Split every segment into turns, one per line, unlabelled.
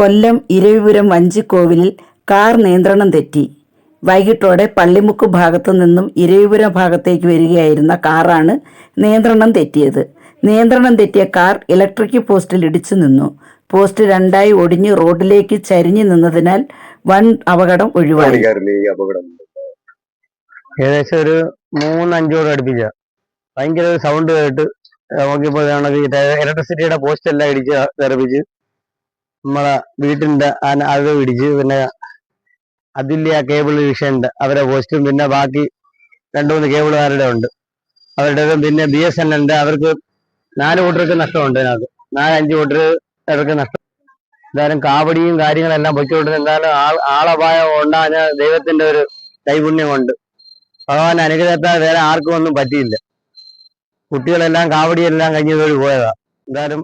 കൊല്ലം Eravipuram വഞ്ചിക്കോവിലിൽ car നിയന്ത്രണം തെറ്റി. വൈകിട്ടോടെ പള്ളിമുക്ക് ഭാഗത്തു നിന്നും ഇരവിപുരം ഭാഗത്തേക്ക് വരികയായിരുന്ന കാറാണ് നിയന്ത്രണം തെറ്റിയത്. നിയന്ത്രണം തെറ്റിയ കാർ ഇലക്ട്രിക് പോസ്റ്റിൽ ഇടിച്ചു നിന്നു. പോസ്റ്റ് രണ്ടായി ഒടിഞ്ഞ് റോഡിലേക്ക് ചരിഞ്ഞു നിന്നതിനാൽ വൻ അപകടം ഒഴിവായി.
അപകടം
ഏകദേശം ഒരു മൂന്നഞ്ചോട് അടുപ്പിച്ച. ഭയങ്കര ഒരു സൗണ്ട് കേട്ട് നോക്കിയപ്പോൾ ഇലക്ട്രിസിറ്റിയുടെ പോസ്റ്റ് എല്ലാം ഇടിച്ച് തെറിപ്പിച്ച് നമ്മളെ വീട്ടിന്റെ ആന അത് ഇടിച്ച് പിന്നെ അതിന്റെ ആ കേബിൾ വിഷയുണ്ട് അവരെ പോസ്റ്റും പിന്നെ ബാക്കി രണ്ടു മൂന്ന് കേബിളുകാരുടെ ഉണ്ട്. അവരുടേതും പിന്നെ ബി എസ് എൻ എല്ലിന്റെ അവർക്ക് നാല് കൂട്ടർക്ക് നഷ്ടമുണ്ട് അതിനകത്ത്. നാലഞ്ച് കൂട്ടർ അവർക്ക് നഷ്ടം. എന്തായാലും കാവടിയും കാര്യങ്ങളെല്ലാം പൊയ്ക്കോട്ട്. എന്തായാലും ആൾ ആളപായം ഉണ്ടാകുന്ന ദൈവത്തിന്റെ ഒരു കൈപുണ്യം കൊണ്ട് ഭഗവാൻ അനുഗ്രഹത്താൽ വേറെ ആർക്കും ഒന്നും പറ്റിയില്ല. കുട്ടികളെല്ലാം കാവടിയെല്ലാം കഴിഞ്ഞതോട് പോയതാ. എന്തായാലും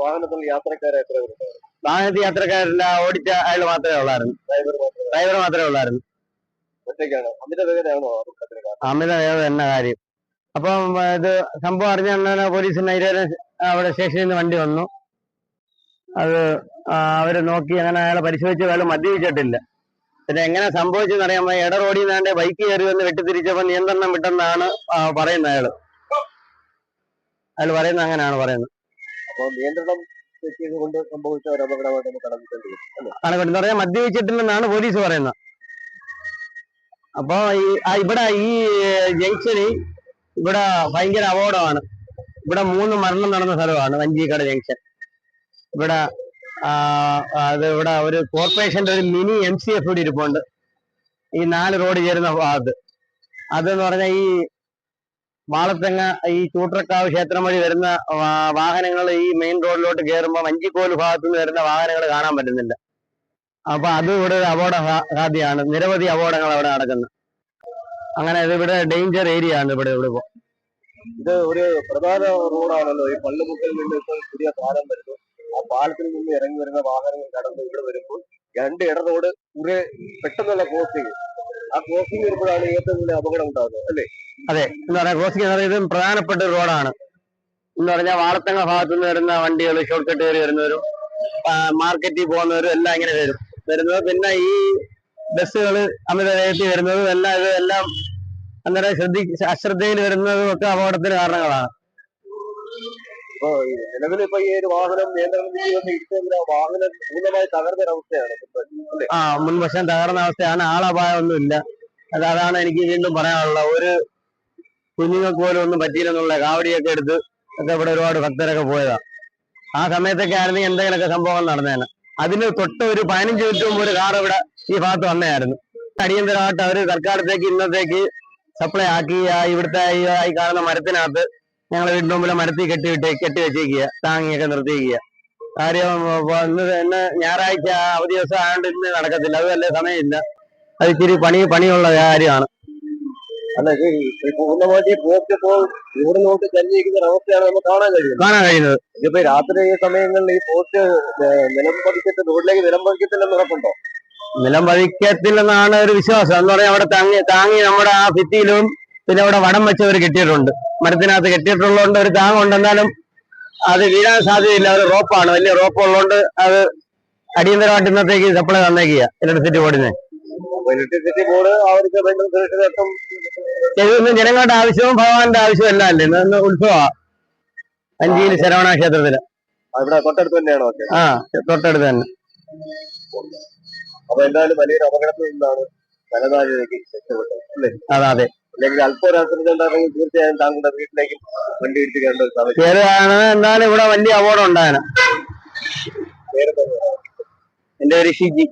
വാഹനത്തിൽ യാത്രക്കാരെ എത്ര പേരുണ്ട്?
വാഹനത്തിൽ യാത്രക്കാരെല്ലാം ഓടിച്ച അയാൾ മാത്രമേ ഉള്ളായിരുന്നു.
ഡ്രൈവർ മാത്രം
ഡ്രൈവർ മാത്രമേ ഉള്ളായിരുന്നു.
ഒറ്റയ്ക്കാണ്. അമിത വേഗതയാണോ അപകടത്തിന് കാരണം?
അമിത വേഗത എന്ന കാര്യം. അപ്പം ഇത് സംഭവം അറിഞ്ഞ പോലീസിന് ഇരുവരും അവിടെ സ്റ്റേഷനിൽ നിന്ന് വണ്ടി വന്നു. അത് ആ, അവർ നോക്കി അങ്ങനെ അയാളെ പരിശോധിച്ച് അയാൾ മദ്യപിച്ചിട്ടില്ല. പിന്നെ എങ്ങനെ സംഭവിച്ചെന്ന് അറിയാൻ വയ്യ. ഇട റോഡിൽ നിന്നാണ്ട് ബൈക്ക് കയറി വന്ന് വെട്ടിത്തിരിച്ചപ്പോൾ നിയന്ത്രണം വിട്ടെന്നാണ് ആ, പറയുന്നത് അയാൾ. അയാൾ പറയുന്നത് അങ്ങനെയാണ് പറയുന്നത്.
അപ്പൊ നിയന്ത്രണം തെറ്റിയത് കൊണ്ട് സംഭവിച്ച ഒരു അപകടമായിട്ട് നമുക്ക് കണക്കിട്ടേണ്ടി
പറയാൻ മദ്യപിച്ചിട്ടില്ലെന്നാണ് പോലീസ് പറയുന്നത്. അപ്പൊ ഈ ഇവിടെ ഈ ജംഗ്ഷന് ഇവിടെ ഭയങ്കര അപകടമാണ്. ഇവിടെ മൂന്ന് മരണം നടന്ന സ്ഥലമാണ് വഞ്ചിക്കട ജംഗ്ഷൻ. ഇവിടെ അത് ഇവിടെ ഒരു കോർപ്പറേഷന്റെ ഒരു മിനി എം സി എഫ് ഇരിപ്പുണ്ട്. ഈ നാല് റോഡ് ചേരുന്ന ഭാഗത്ത്. അതെന്ന് പറഞ്ഞാൽ ഈ മാളത്തെങ്ങ ഈ ചൂട്ടറക്കാവ് ക്ഷേത്രം വഴി വരുന്ന വാഹനങ്ങൾ ഈ മെയിൻ റോഡിലോട്ട് കയറുമ്പോൾ വഞ്ചിക്കോൽ ഭാഗത്തു നിന്ന് വരുന്ന വാഹനങ്ങൾ കാണാൻ പറ്റുന്നില്ല. അപ്പൊ അത് ഇവിടെ ഒരു അപകട സാധ്യമാണ്. നിരവധി അപകടങ്ങൾ അവിടെ നടക്കുന്നത് അങ്ങനെ ഇത് ഇവിടെ ഡേഞ്ചർ ഏരിയ ആണ് ഇവിടെ ഇവിടെ
ഇത് ഒരു പ്രധാന റോഡാണല്ലോ. ഈ പള്ളിമുക്കിൽ നിന്ന് ഇപ്പോൾ പുതിയ പാലം വരുന്നു. ആ പാലത്തിൽ നിന്ന് ഇറങ്ങി വരുന്ന വാഹനങ്ങൾ കടന്ന് ഇവിടെ വരുമ്പോൾ രണ്ട് ഇട റോഡ് കുറെ പെട്ടെന്നുള്ള ക്രോസിംഗ് ആ ക്രോസിംഗ് വരുമ്പോഴാണ് ഏറ്റവും കൂടുതൽ അപകടം ഉണ്ടാകുന്നത് അല്ലേ?
അതെ. എന്ന് പറയാം ക്രോസിംഗ് എന്ന് പറയുന്നത് പ്രധാനപ്പെട്ട ഒരു റോഡാണ്. എന്ന് പറഞ്ഞാൽ വാർത്തങ്ങൾ ഭാഗത്തു നിന്ന് വരുന്ന വണ്ടികൾ ഷോർട്ട് കട്ട് കയറി വരുന്നവരും മാർക്കറ്റിൽ പോകുന്നവരും എല്ലാം ഇങ്ങനെ വരും. വരുന്നത് പിന്നെ ഈ ബസ്സുകൾ അമിത വേഗത്തിൽ വരുന്നതും എല്ലാം ഇത് എല്ലാം അന്നേരം ശ്രദ്ധി അശ്രദ്ധയിൽ വരുന്നതും ഒക്കെ അപകടത്തിന് കാരണങ്ങളാണ്.
ഇപ്പൊ നിലവിൽ ഇപ്പൊ ഈ ഒരു വാഹനം നിയന്ത്രണം തെറ്റി വന്ന് ഇടിച്ചെങ്കിൽ ആ വാഹനം പൂർണമായി തകർന്നൊരവസ്ഥയാണ് ഇപ്പൊ. അല്ലേ?
ആ മുൻവശം തകർന്ന അവസ്ഥയാണ്. ആളപായമൊന്നും ഇല്ല അത് അതാണ് എനിക്ക് വീണ്ടും പറയാനുള്ളത്. ഒരു കുഞ്ഞുങ്ങൾക്ക് പോലും ഒന്നും പറ്റിയില്ലെന്നുള്ള കാവടിയൊക്കെ എടുത്ത് ഒക്കെ ഇവിടെ ഒരുപാട് ഭക്തരൊക്കെ പോയതാ. ആ സമയത്തൊക്കെ ആയിരുന്നെങ്കിൽ എന്തെങ്കിലുമൊക്കെ സംഭവം നടന്നേനെ. അതിന് തൊട്ട് ഒരു പതിനഞ്ച് മിനിറ്റ് മുമ്പ് ഒരു കാർ ഇവിടെ ഈ ഭാഗത്ത് വന്നായിരുന്നു അടിയന്തരമായിട്ട് അവർ തൽക്കാലത്തേക്ക് ഇന്നത്തേക്ക് സപ്ലൈ ആക്കി ഇവിടുത്തെ ഈ ഈ കാണുന്ന മരത്തിനകത്ത് ഞങ്ങളെ വീടിന്റെ മുമ്പിലെ മരത്തിൽ കെട്ടിവിട്ട് കെട്ടി വെച്ചേക്കുക താങ്ങിയൊക്കെ നിർത്തിയിരിക്കുക കാര്യം ഇന്ന് തന്നെ ഞായറാഴ്ച അവധി ദിവസം ആയതുകൊണ്ട് ഇന്ന് നടക്കത്തില്ല. അത് വല്ല സമയമില്ല. അത് ഇച്ചിരി പണി പണിയുള്ള കാര്യമാണ്.
അല്ല ഇത് പൂർണമായിട്ട് പോക്കിപ്പോ ഇവിടെ നോട്ട് ചലിച്ചിരിക്കുന്ന ഒരു അവസ്ഥയാണ് നമുക്ക് കാണാൻ കഴിയുന്നത്.
കാണാൻ കഴിയുന്നത്.
ഇതിപ്പോ രാത്രി ഈ സമയങ്ങളിൽ ഈ പോസ്റ്റ് നിലം പതിച്ചിട്ട് റോഡിലേക്ക് നിലം പതിക്കത്തില്ലെന്ന് ഉറപ്പുണ്ടോ?
നിലം പതിക്കത്തില്ലെന്നാണ് ഒരു വിശ്വാസം. എന്ന് പറഞ്ഞാൽ അവിടെ താങ്ങി താങ്ങി നമ്മുടെ ആ ഭിത്തിയിലും പിന്നെ അവിടെ വടം വെച്ചവർ കെട്ടിയിട്ടുണ്ട്. മരത്തിനകത്ത് കെട്ടിയിട്ടുള്ളതുകൊണ്ട് ഒരു താങ്ങ് ഉണ്ടെന്നാലും അത് വീഴാൻ സാധ്യതയില്ല. ഒരു റോപ്പാണ്. വലിയ റോപ്പ് ഉള്ളതുകൊണ്ട് അത് അടിയന്തരമായിട്ട് ഇന്നത്തേക്ക് സപ്ലൈ തന്നേക്കുക ഇലക്ട്രിസിറ്റി ബോർഡിന് ഇതൊന്നും ജനങ്ങളുടെ ആവശ്യവും ഭഗവാന്റെ ആവശ്യവും എല്ലാം അല്ലേ ഇന്ന് ഉത്സവമാണ് അഞ്ചിയിൽ ശരവണ
ക്ഷേത്രത്തിൽ. തൊട്ടടുത്ത് തന്നെയാണോ
ആ തൊട്ടടുത്ത് തന്നെ.
അപ്പൊ എന്തായാലും വലിയൊരു അപകടത്തിൽ നിന്നാണ് രക്ഷപ്പെട്ടത് അല്ലേ?
അതെ അതെ.
അല്ലെങ്കിൽ അല്പം ഒരു അശ്രദ്ധ ഉണ്ടായിരുന്നെങ്കിൽ തീർച്ചയായും താങ്കളുടെ വീട്ടിലേക്ക് വണ്ടി ഇടിച്ച് ഒരു സാഹചര്യം.
പേരാണ് എന്നാലും ഇവിടെ വലിയ അപകടം
ഉണ്ടായിരുന്നു?
എന്റെ പേര് ഷിജി.